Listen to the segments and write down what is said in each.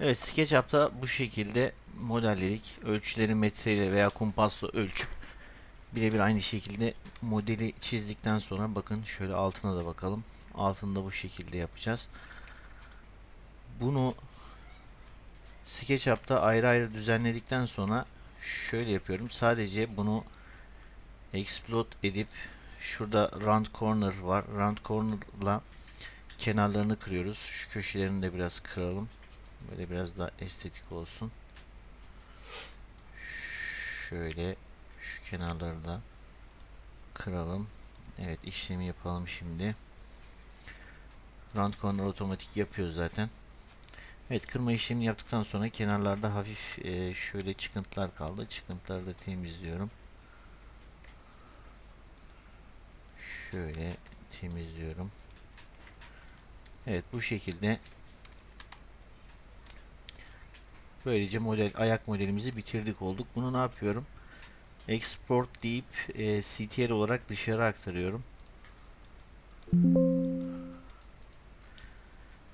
Evet SketchUp'ta bu şekilde modelledik. Ölçüleri metreyle veya kumpasla ölçüp birebir aynı şekilde modeli çizdikten sonra bakın şöyle altına da bakalım. Altında bu şekilde yapacağız. Bunu SketchUp'ta ayrı ayrı düzenledikten sonra şöyle yapıyorum. Sadece bunu explode edip şurada round corner var. Round corner'la kenarlarını kırıyoruz. Şu köşelerini de biraz kıralım. Böyle biraz daha estetik olsun. Şöyle şu kenarları da kıralım. Evet işlemi yapalım şimdi. Round corner otomatik yapıyor zaten. Evet kırma işlemini yaptıktan sonra kenarlarda hafif e, şöyle çıkıntılar kaldı. Çıkıntıları da temizliyorum. Şöyle temizliyorum. Evet bu şekilde böylece model ayak modelimizi bitirdik olduk. Bunu ne yapıyorum? Export deyip e, CTL olarak dışarı aktarıyorum.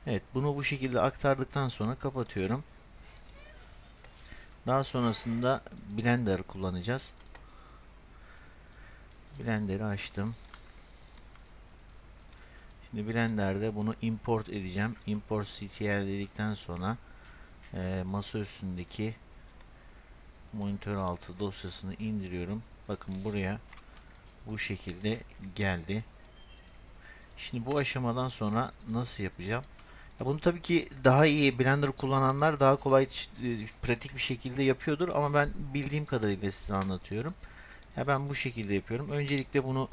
Evet bunu bu şekilde aktardıktan sonra kapatıyorum. Daha sonrasında Blender kullanacağız. Blender'ı açtım. Şimdi Blender'de bunu import edeceğim. Import CTL dedikten sonra e, masa üstündeki monitör altı dosyasını indiriyorum. Bakın buraya bu şekilde geldi. Şimdi bu aşamadan sonra nasıl yapacağım? Ya bunu tabii ki daha iyi Blender kullananlar daha kolay e, pratik bir şekilde yapıyordur ama ben bildiğim kadarıyla size anlatıyorum. Ya ben bu şekilde yapıyorum. Öncelikle bunu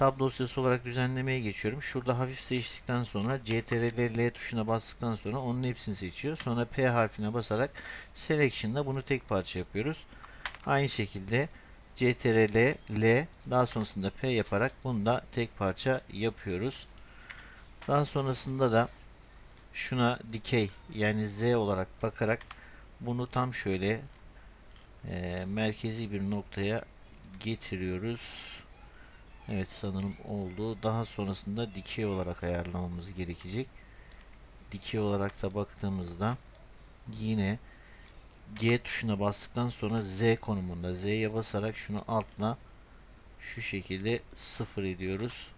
tab dosyası olarak düzenlemeye geçiyorum. Şurada hafif seçtikten sonra CTRL L tuşuna bastıktan sonra onun hepsini seçiyor. Sonra P harfine basarak Selection'da bunu tek parça yapıyoruz. Aynı şekilde CTRL L daha sonrasında P yaparak bunu da tek parça yapıyoruz. Daha sonrasında da şuna dikey yani Z olarak bakarak bunu tam şöyle e, merkezi bir noktaya getiriyoruz. Evet sanırım oldu. Daha sonrasında dikey olarak ayarlamamız gerekecek. Dikey olarak da baktığımızda yine G tuşuna bastıktan sonra Z konumunda Z'ye basarak şunu altına şu şekilde sıfır ediyoruz.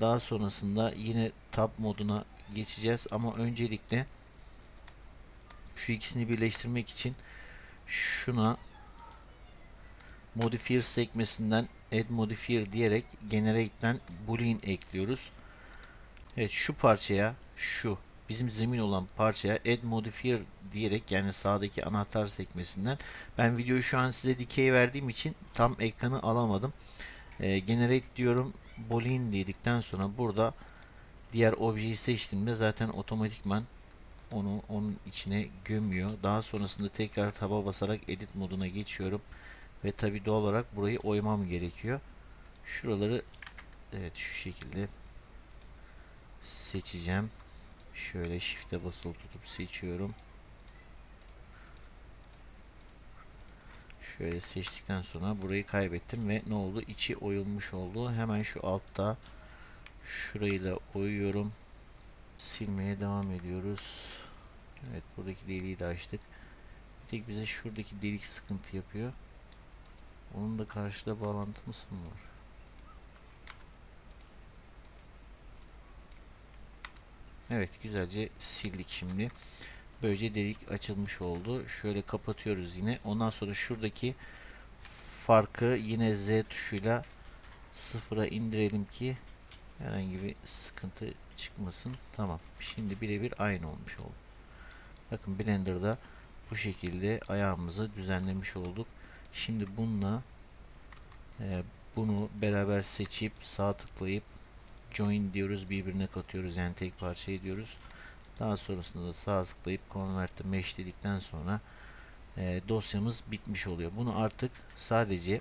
Daha sonrasında yine tab moduna geçeceğiz ama öncelikle şu ikisini birleştirmek için şuna modifier sekmesinden add modifier diyerek generate'den boolean ekliyoruz. Evet şu parçaya şu bizim zemin olan parçaya add modifier diyerek yani sağdaki anahtar sekmesinden ben videoyu şu an size dikey verdiğim için tam ekranı alamadım. E, generate diyorum boolean dedikten sonra burada diğer objeyi seçtiğimde zaten otomatikman onu onun içine gömüyor. Daha sonrasında tekrar taba basarak edit moduna geçiyorum. Ve tabi doğal olarak burayı oymam gerekiyor. Şuraları evet şu şekilde seçeceğim. Şöyle shift'e basılı tutup seçiyorum. Şöyle seçtikten sonra burayı kaybettim ve ne oldu? İçi oyulmuş oldu. Hemen şu altta şurayı da oyuyorum. Silmeye devam ediyoruz. Evet buradaki deliği de açtık. Bir tek bize şuradaki delik sıkıntı yapıyor. Onun da karşıda bağlantımız mı var? Evet güzelce sildik şimdi. Böylece delik açılmış oldu. Şöyle kapatıyoruz yine. Ondan sonra şuradaki farkı yine Z tuşuyla sıfıra indirelim ki herhangi bir sıkıntı çıkmasın. Tamam. Şimdi birebir aynı olmuş oldu. Bakın Blender'da bu şekilde ayağımızı düzenlemiş olduk. Şimdi bununla e, bunu beraber seçip sağ tıklayıp join diyoruz birbirine katıyoruz yani tek parça ediyoruz. Daha sonrasında da sağ tıklayıp convert to mesh dedikten sonra e, dosyamız bitmiş oluyor. Bunu artık sadece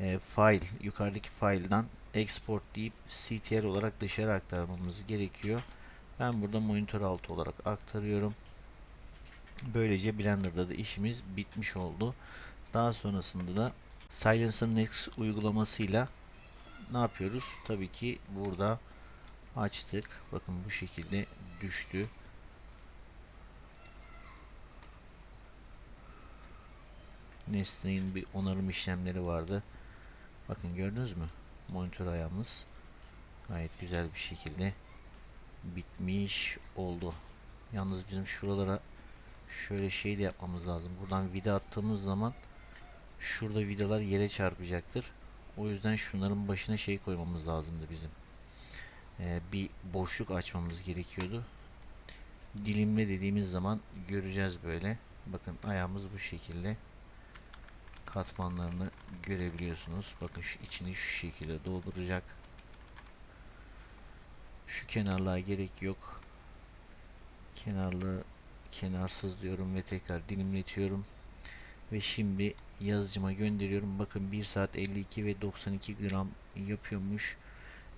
e, file yukarıdaki file'dan export deyip ctl olarak dışarı aktarmamız gerekiyor. Ben burada monitör altı olarak aktarıyorum. Böylece Blender'da da işimiz bitmiş oldu. Daha sonrasında da Silence'ın Next uygulamasıyla ne yapıyoruz? Tabii ki burada açtık. Bakın bu şekilde düştü. Nesne'in bir onarım işlemleri vardı. Bakın gördünüz mü? Monitör ayağımız gayet güzel bir şekilde bitmiş oldu. Yalnız bizim şuralara şöyle şey de yapmamız lazım. Buradan vida attığımız zaman şurada vidalar yere çarpacaktır. O yüzden şunların başına şey koymamız lazımdı bizim. Ee, bir boşluk açmamız gerekiyordu. Dilimle dediğimiz zaman göreceğiz böyle. Bakın ayağımız bu şekilde. Katmanlarını görebiliyorsunuz. Bakın şu içini şu şekilde dolduracak. Şu kenarlığa gerek yok. Kenarlı kenarsız diyorum ve tekrar dilimletiyorum. Ve şimdi yazıcıma gönderiyorum. Bakın 1 saat 52 ve 92 gram yapıyormuş.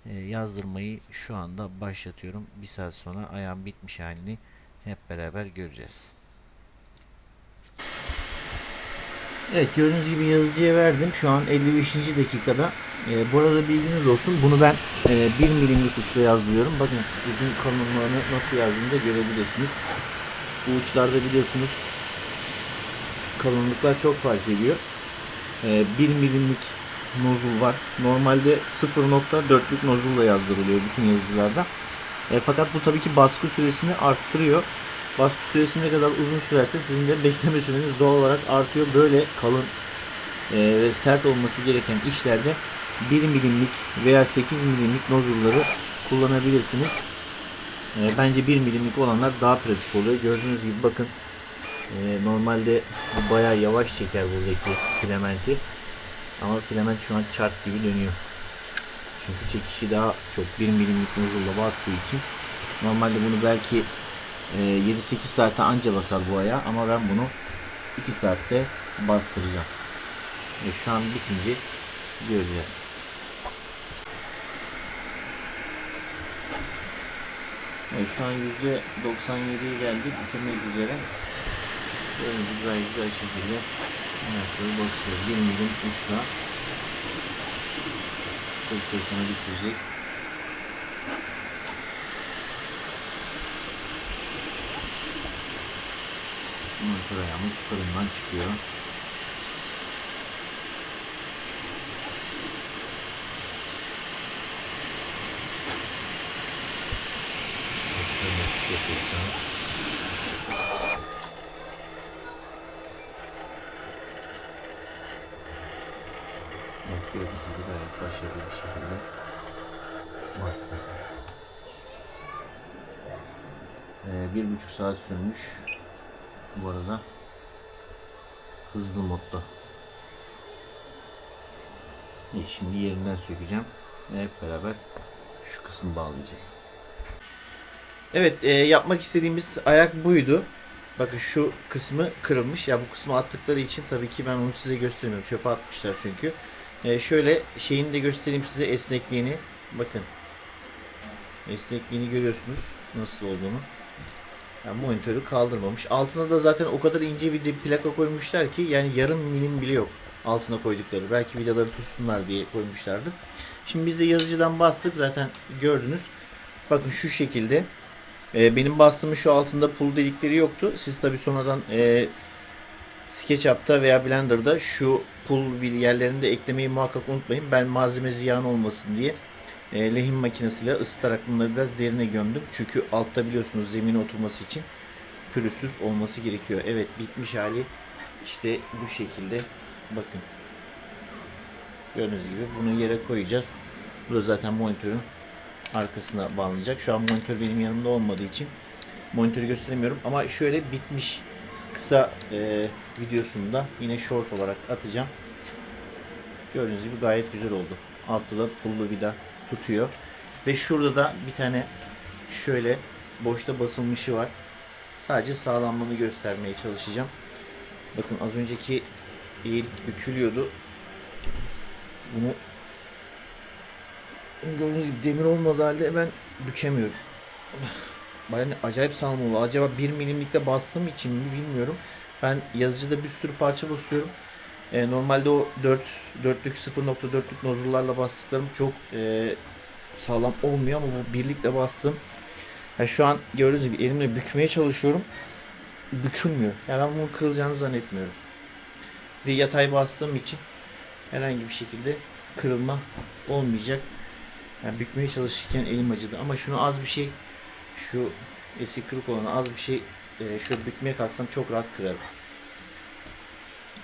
Ee, yazdırmayı şu anda başlatıyorum. 1 saat sonra ayağım bitmiş halini hep beraber göreceğiz. Evet gördüğünüz gibi yazıcıya verdim. Şu an 55. dakikada. Ee, bu arada bilginiz olsun. Bunu ben e, 1 milimlik uçla yazdırıyorum. Bakın ucun kalınlığını nasıl yazdığını da görebilirsiniz. Bu uçlarda biliyorsunuz kalınlıklar çok fark ediyor. Ee, 1 milimlik nozul var. Normalde 0.4'lük nozulla yazdırılıyor bütün yazıcılarda. E, fakat bu tabii ki baskı süresini arttırıyor. Baskı süresi ne kadar uzun sürerse sizin de bekleme süreniz doğal olarak artıyor. Böyle kalın e, ve sert olması gereken işlerde 1 milimlik veya 8 milimlik nozulları kullanabilirsiniz. E, bence 1 milimlik olanlar daha pratik oluyor. Gördüğünüz gibi bakın e, normalde bu bayağı yavaş çeker buradaki filamenti. Ama filament şu an çark gibi dönüyor. Çünkü çekişi daha çok 1 milimlik nozulla bastığı için normalde bunu belki e, 7-8 saatte anca basar bu ayağı ama ben bunu 2 saatte bastıracağım. Ve şu an bitince göreceğiz. Evet, şu an %97'ye geldik. Bitirmek üzere. Gibi gayet güzel şekilde ayakları basıyor. 1 milim uçla sırt sonra bitirecek. Monitör ayağımız fırından çıkıyor. Şöyle yapıyorsanız. Evet gördüğünüz gibi gayet başarılı bir şekilde bastı. Ee, bir buçuk saat sürmüş. Bu arada hızlı modda. İyi, şimdi yerinden sökeceğim ve hep beraber şu kısmı bağlayacağız. Evet e, yapmak istediğimiz ayak buydu. Bakın şu kısmı kırılmış. Ya bu kısmı attıkları için tabii ki ben onu size göstermiyorum. Çöpe atmışlar çünkü. E, şöyle şeyini de göstereyim size esnekliğini. Bakın. Esnekliğini görüyorsunuz nasıl olduğunu. Yani monitörü kaldırmamış. Altına da zaten o kadar ince bir plaka koymuşlar ki yani yarım milim bile yok altına koydukları. Belki vidaları tutsunlar diye koymuşlardı. Şimdi biz de yazıcıdan bastık zaten gördünüz. Bakın şu şekilde. Ee, benim bastığımın şu altında pul delikleri yoktu. Siz tabi sonradan e, SketchUp'ta veya Blender'da şu pul yerlerini de eklemeyi muhakkak unutmayın. Ben malzeme ziyan olmasın diye e, lehim makinesiyle ısıtarak bunları biraz derine gömdüm. Çünkü altta biliyorsunuz zemine oturması için pürüzsüz olması gerekiyor. Evet bitmiş hali işte bu şekilde. Bakın. Gördüğünüz gibi bunu yere koyacağız. Bu da zaten monitörün arkasına bağlanacak. Şu an monitör benim yanımda olmadığı için monitörü gösteremiyorum. Ama şöyle bitmiş kısa e, videosunu da yine short olarak atacağım. Gördüğünüz gibi gayet güzel oldu. Altta da pullu vida tutuyor. Ve şurada da bir tane şöyle boşta basılmışı var. Sadece sağlamlığını göstermeye çalışacağım. Bakın az önceki eğilip bükülüyordu. Bunu gördüğünüz gibi demir olmadığı halde ben bükemiyorum. Ben acayip sağlam oldu. Acaba 1 milimlikte bastığım için mi bilmiyorum. Ben yazıcıda bir sürü parça basıyorum. E, normalde o 4 4'lük 0.4'lük nozullarla bastıklarım çok e, sağlam olmuyor ama bu birlikte bastım. Yani şu an gördüğünüz gibi elimle bükmeye çalışıyorum. Bükülmüyor. Yani ben bunun kırılacağını zannetmiyorum. Bir yatay bastığım için herhangi bir şekilde kırılma olmayacak. Yani bükmeye çalışırken elim acıdı ama şunu az bir şey şu eski kırık olanı az bir şey e, şöyle bükmeye kalksam çok rahat kırarım.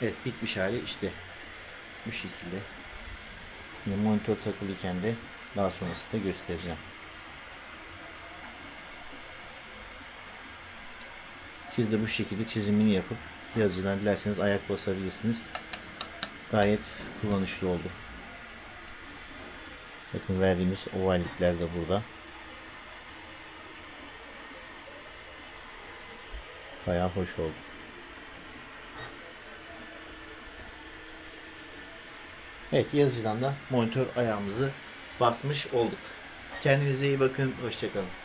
Evet bitmiş hali işte bu şekilde. Şimdi monitör takılıyken de daha sonrasında göstereceğim. Siz de bu şekilde çizimini yapıp yazıcıdan dilerseniz ayak basabilirsiniz. Gayet kullanışlı oldu. Bakın verdiğimiz ovallikler de burada. Bayağı hoş oldu. Evet yazıcıdan da monitör ayağımızı basmış olduk. Kendinize iyi bakın. Hoşçakalın.